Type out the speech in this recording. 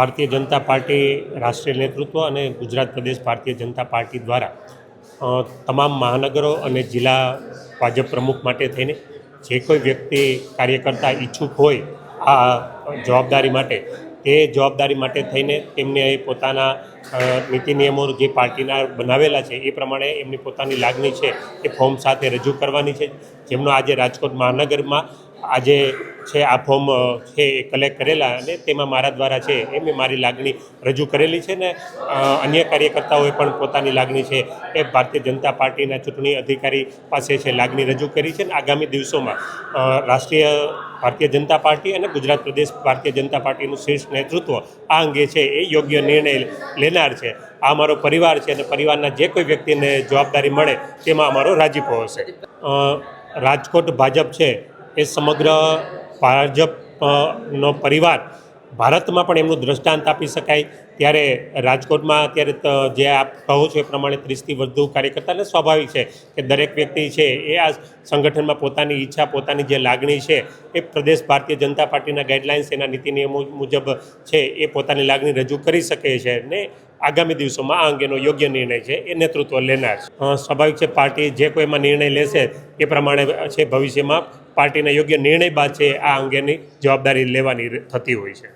Bharatiya Janata party રાષ્ટ્રીય નેતૃત્વ અને ગુજરાત પ્રદેશ ભારતીય જનતા પાર્ટી દ્વારા તમામ મહાનગરો અને જિલ્લા ભાજપ પ્રમુખ માટે થઈને જે કોઈ વ્યક્તિ કાર્યકર્તા ઈચ્છુક હોય આ જવાબદારી માટે તે જવાબદારી માટે થઈને તેમને પોતાના નીતિ નિયમો જે પાર્ટીના બનાવેલા છે, એ પ્રમાણે એમની પોતાની લાગણી છે, એ ફોર્મ સાથે રજૂ કરવાની છે. જેમનો આજે રાજકોટ મહાનગરમાં આજે છે, આ ફોર્મ છે, એ કલેક્ટ કરેલા અને તેમાં મારા દ્વારા છે, એ મેં મારી લાગણી રજૂ કરેલી છે ને અન્ય કાર્યકર્તાઓએ પણ પોતાની લાગણી છે એ ભારતીય જનતા પાર્ટીના ચૂંટણી અધિકારી પાસે છે લાગણી રજૂ કરી છે ને આગામી દિવસોમાં રાષ્ટ્રીય ભારતીય જનતા પાર્ટી અને ગુજરાત પ્રદેશ ભારતીય જનતા પાર્ટીનું શ્રેષ્ઠ નેતૃત્વ આ અંગે છે એ યોગ્ય નિર્ણય લેનાર છે. આ અમારો પરિવાર છે અને પરિવારના જે કોઈ વ્યક્તિને જવાબદારી મળે તેમાં અમારો રાજીપો હશે. રાજકોટ ભાજપ છે એ સમગ્ર ભાજપ નો પરિવાર ભારતમાં પણ એમનું દ્રષ્ટાંત આપી શકાય. ત્યારે રાજકોટમાં અત્યારે જે આપ કહો છો એ પ્રમાણે ત્રીસથી વધુ કાર્યકર્તાને સ્વાભાવિક છે કે દરેક વ્યક્તિ છે એ આ સંગઠનમાં પોતાની ઈચ્છા, પોતાની જે લાગણી છે એ પ્રદેશ ભારતીય જનતા પાર્ટીના ગાઈડલાઇન્સ, એના નીતિ નિયમો મુજબ છે એ પોતાની લાગણી રજૂ કરી શકે છે ને આગામી દિવસોમાં આ અંગેનો યોગ્ય નિર્ણય છે એ નેતૃત્વ લેનાર સ્વાભાવિક છે પાર્ટી જે કોઈ એમાં નિર્ણય લેશે એ પ્રમાણે છે ભવિષ્યમાં પાર્ટીના યોગ્ય નિર્ણય બાદ છે આ અંગેની જવાબદારી લેવાની થતી હોય છે.